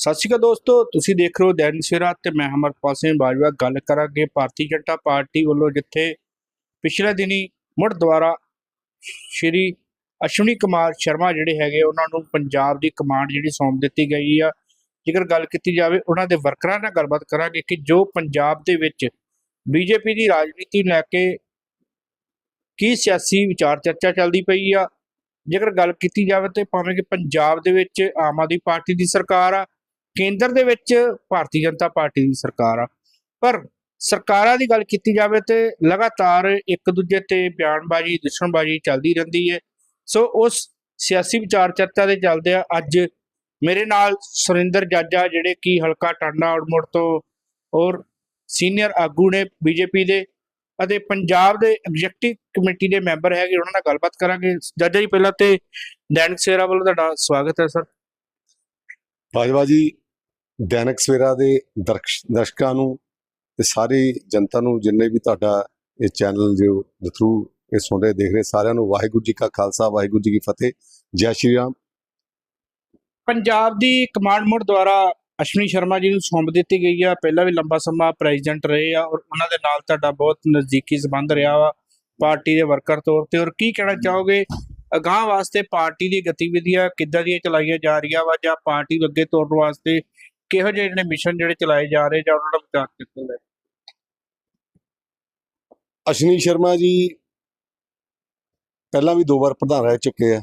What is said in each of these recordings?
ਸਤਿ ਸ਼੍ਰੀ ਅਕਾਲ ਦੋਸਤੋ, ਤੁਸੀਂ ਦੇਖ ਰਹੇ ਹੋ ਦੈਨ ਸਵੇਰਾ ਤੇ ਮੈਂ ਅਮਰਪਾਲ ਸਿੰਘ ਬਾਜਵਾ ਗੱਲ ਕਰਾਂਗੇ ਭਾਰਤੀ ਜਨਤਾ ਪਾਰਟੀ ਵੱਲੋਂ ਜਿੱਥੇ ਪਿਛਲੇ ਦਿਨੀ ਮੁੜ ਦੁਆਰਾ ਸ਼੍ਰੀ ਅਸ਼ਵਨੀ ਕੁਮਾਰ ਸ਼ਰਮਾ ਜਿਹੜੇ ਹੈਗੇ ਉਹਨਾਂ ਨੂੰ ਪੰਜਾਬ ਦੀ ਕਮਾਂਡ ਜਿਹੜੀ ਸੌਂਪ ਦਿੱਤੀ ਗਈ ਆ। ਜੇਕਰ ਗੱਲ ਕੀਤੀ ਜਾਵੇ ਉਹਨਾਂ ਦੇ ਵਰਕਰਾਂ ਨਾਲ ਗੱਲਬਾਤ ਕਰਾਂਗੇ ਕਿ ਜੋ ਪੰਜਾਬ ਦੇ ਵਿੱਚ ਬੀਜੇਪੀ ਦੀ ਰਾਜਨੀਤੀ ਲੈ ਕੇ ਕੀ ਸਿਆਸੀ ਵਿਚਾਰ ਚਰਚਾ ਚੱਲਦੀ ਪਈ ਆ। ਜੇਕਰ ਗੱਲ ਕੀਤੀ ਜਾਵੇ ਤੇ ਭਾਵੇਂ ਕਿ ਪੰਜਾਬ ਦੇ ਵਿੱਚ ਆਮ ਆਦਮੀ ਪਾਰਟੀ ਦੀ ਸਰਕਾਰ ਆ ਕੇਂਦਰ ਦੇ ਵਿੱਚ ਭਾਰਤੀ ਜਨਤਾ ਪਾਰਟੀ ਦੀ ਸਰਕਾਰ ਆ। ਪਰ ਸਰਕਾਰਾਂ ਦੀ ਗੱਲ ਕੀਤੀ ਜਾਵੇ ਤੇ ਲਗਾਤਾਰ ਇੱਕ ਦੂਜੇ ਤੇ ਬਿਆਨਬਾਜ਼ੀ ਦੁਸ਼ਮਣਬਾਜ਼ੀ ਚੱਲਦੀ ਰਹਿੰਦੀ ਹੈ। ਸੋ ਉਸ ਸਿਆਸੀ ਵਿਚਾਰ ਚਰਚਾ ਦੇ ਚੱਲਦੇ ਆ ਅੱਜ ਮੇਰੇ ਨਾਲ ਸੁਰਿੰਦਰ ਜਾਜਾ, ਜਿਹੜੇ ਕਿ ਹਲਕਾ ਟਾਂਡਾ ਔੜਮੁੜ ਤੋਂ ਔਰ ਸੀਨੀਅਰ ਆਗੂ ਨੇ ਬੀਜੇਪੀ ਦੇ ਅਤੇ ਪੰਜਾਬ ਦੇ ਐਗਜ਼ੈਕਟਿਵ ਕਮੇਟੀ ਦੇ ਮੈਂਬਰ ਹੈਗੇ, ਉਹਨਾਂ ਨਾਲ ਗੱਲਬਾਤ ਕਰਾਂਗੇ। ਜਾਜਾ ਜੀ, ਪਹਿਲਾਂ ਤੇ ਦੈਨਿਕ ਸੇਰਾ ਵੱਲੋਂ ਤੁਹਾਡਾ ਸਵਾਗਤ ਹੈ, ਸਰ। ਬਾਜਵਾ ਜੀ ਦੈਨਿਕ ਸਵੇਰਾ ਦੇ ਦਰਸ਼ਕਾਂ ਨੂੰ ਤੇ ਸਾਰੀ ਜਨਤਾ ਨੂੰ ਜਿੰਨੇ ਵੀ ਤੁਹਾਡਾ ਇਹ ਚੈਨਲ ਜੋ ਥਰੂ ਇਹ ਸੁਣ ਰਹੇ, ਦੇਖ ਰਹੇ, ਸਾਰਿਆਂ ਨੂੰ ਵਾਹਿਗੁਰੂ ਜੀ ਕਾ ਖਾਲਸਾ, ਵਾਹਿਗੁਰੂ ਜੀ ਕੀ ਫਤਿਹ, ਜੈ ਸ਼੍ਰੀ ਰਾਮ। ਪੰਜਾਬ ਦੀ ਕਮਾਂਡ ਮੁੜ ਦੁਆਰਾ ਅਸ਼ਵਨੀ ਸ਼ਰਮਾ ਜੀ ਨੂੰ ਸੌਂਪ ਦਿੱਤੀ ਗਈ ਆ। ਪਹਿਲਾਂ ਵੀ ਲੰਬਾ ਸਮਾਂ ਪ੍ਰੈਜ਼ੀਡੈਂਟ ਰਹੇ ਆ ਔਰ ਉਹਨਾਂ ਦੇ ਨਾਲ ਤੁਹਾਡਾ ਬਹੁਤ ਨਜ਼ਦੀਕੀ ਸੰਬੰਧ ਰਿਹਾ ਵਾ ਪਾਰਟੀ ਦੇ ਵਰਕਰ ਤੌਰ ਤੇ। ਔਰ ਕੀ ਕਹਿਣਾ ਚਾਹੋਗੇ? ਅਗਾਂਹ ਵਾਸਤੇ ਪਾਰਟੀ ਦੀ ਗਤੀਵਿਧੀਆਂ ਕਿੱਦਾਂ ਦੀਆਂ ਚਲਾਈਆਂ ਜਾ ਰਹੀਆਂ ਵਾ ਜਾਂ ਪਾਰਟੀ ਨੂੰ ਅੱਗੇ ਤੋਰਨ ਵਾਸਤੇ ਕਿਹੋ ਜਿਹੇ ਜਿਹੜੇ ਮਿਸ਼ਨ ਜਿਹੜੇ ਚਲਾਏ ਜਾ ਰਹੇ ਜਾਂ ਉਹਨਾਂ ਦਾ ਵਿਚਾਰ ਕਿੱਥੋਂ ਲੈ ਅਸ਼ਨੀ ਸ਼ਰਮਾ ਜੀ ਪਹਿਲਾਂ ਵੀ ਦੋ ਵਾਰ ਪ੍ਰਧਾਨ ਰਹਿ ਚੁੱਕੇ ਆ।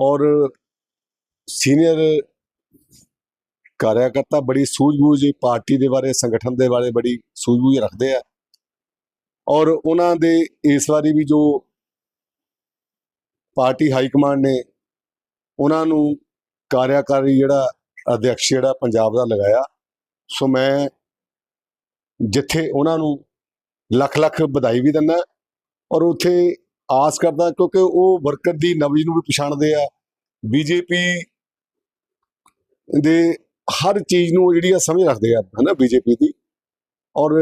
ਔਰ ਸੀਨੀਅਰ ਕਾਰਿਆਕਰਤਾ ਬੜੀ ਸੂਝ-ਬੂਝ ਪਾਰਟੀ ਦੇ ਬਾਰੇ, ਸੰਗਠਨ ਦੇ ਬਾਰੇ ਬੜੀ ਸੂਝਬੂਝ ਰੱਖਦੇ ਆ। ਔਰ ਉਹਨਾਂ ਦੇ ਇਸ ਵਾਰੀ ਵੀ ਜੋ ਪਾਰਟੀ ਹਾਈ ਕਮਾਂਡ ਨੇ, ਉਹਨਾਂ ਨੂੰ ਕਾਰਿਆਕਾਰੀ ਜਿਹੜਾ ਅਧਿਕਸ਼ ਜਿਹੜਾ ਪੰਜਾਬ ਦਾ ਲਗਾਇਆ, ਸੋ ਮੈਂ ਜਿੱਥੇ ਉਹਨਾਂ ਨੂੰ ਲੱਖ ਲੱਖ ਵਧਾਈ ਵੀ ਦਿੰਦਾ ਔਰ ਉੱਥੇ ਆਸ ਕਰਦਾ ਕਿਉਂਕਿ ਉਹ ਵਰਕਰ ਦੀ ਨਬਜ਼ ਨੂੰ ਵੀ ਪਛਾਣਦੇ ਆ, ਬੀਜੇਪੀ ਦੇ ਹਰ ਚੀਜ਼ ਨੂੰ ਜਿਹੜੀ ਆ ਸਮਝ ਰੱਖਦੇ ਆ ਹਨਾ ਬੀਜੇਪੀ ਦੀ ਔਰ